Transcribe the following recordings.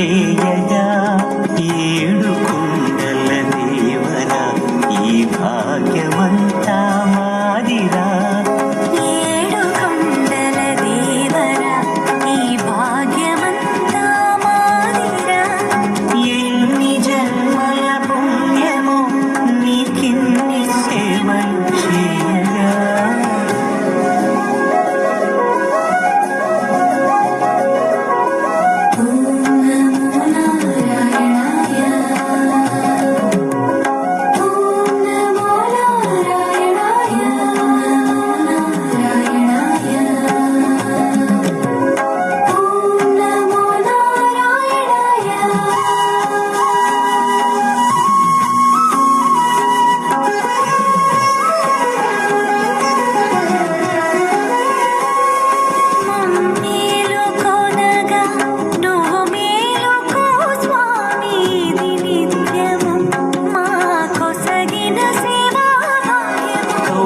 kingdom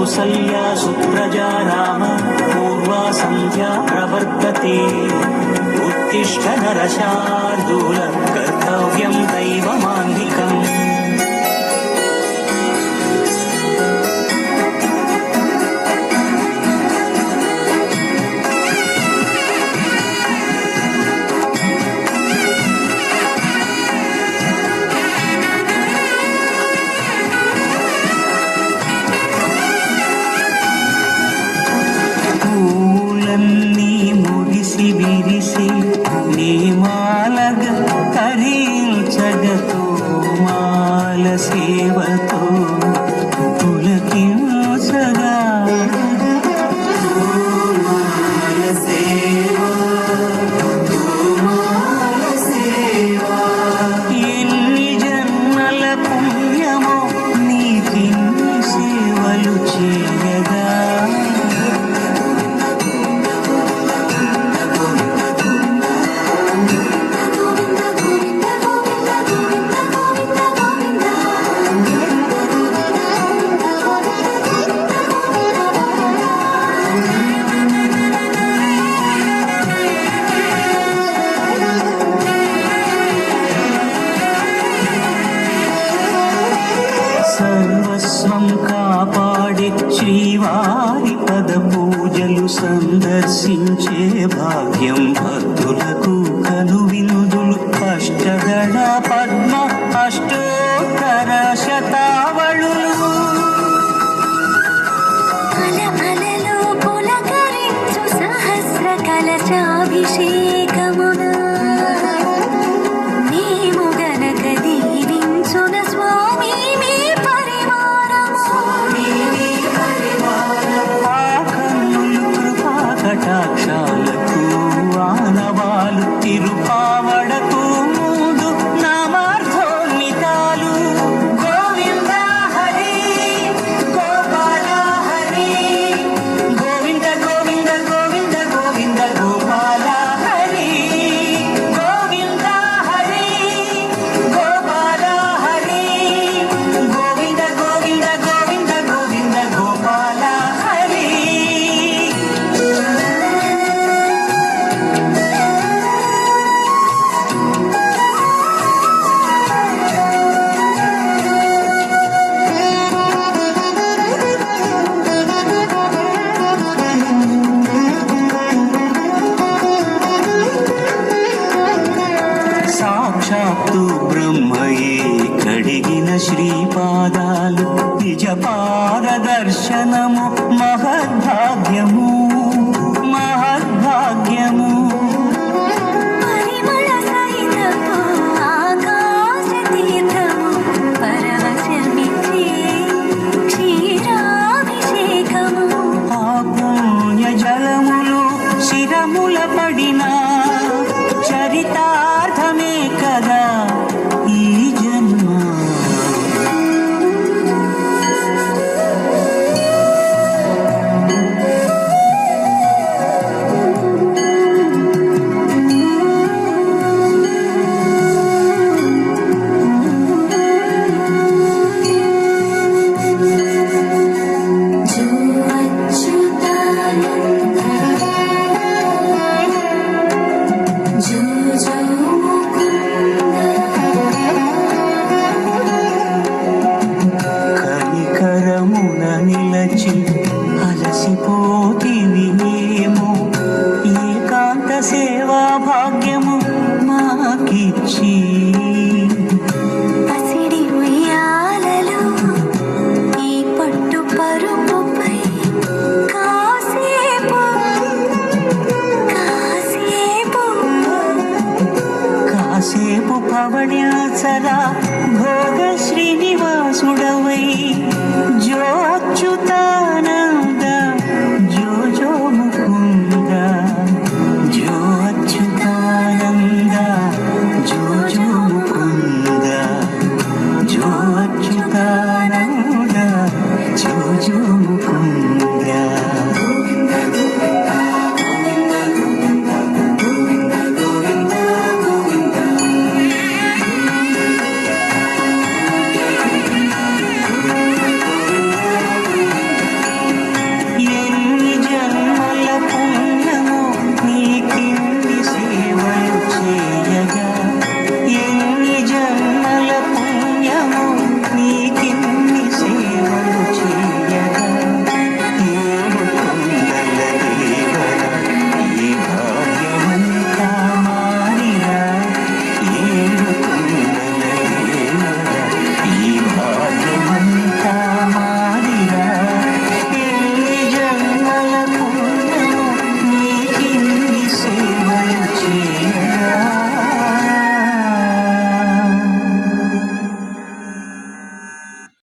Kausalya Supraja Ram पूर्वा सन्ध्या प्रवर्तते उत्तिष्ठ नरशार्दूल कर्तव्यं दैवमान्दिकम् ಸೇವತೋ భక్తులకు కనువిందులు అష్టగణ పద్మ అష్టోత్తర శతావళులు. సహస్ర కలచాభిషేకమున మేము గనక దీవించున స్వామి మీ కటాక్షాలకు నిజ పారదర్శనము మహద్భాగ్యము మహద్భాగ్యము. కాసేపు భోగ శ్రీనివాసుడవై జోచ్యుతా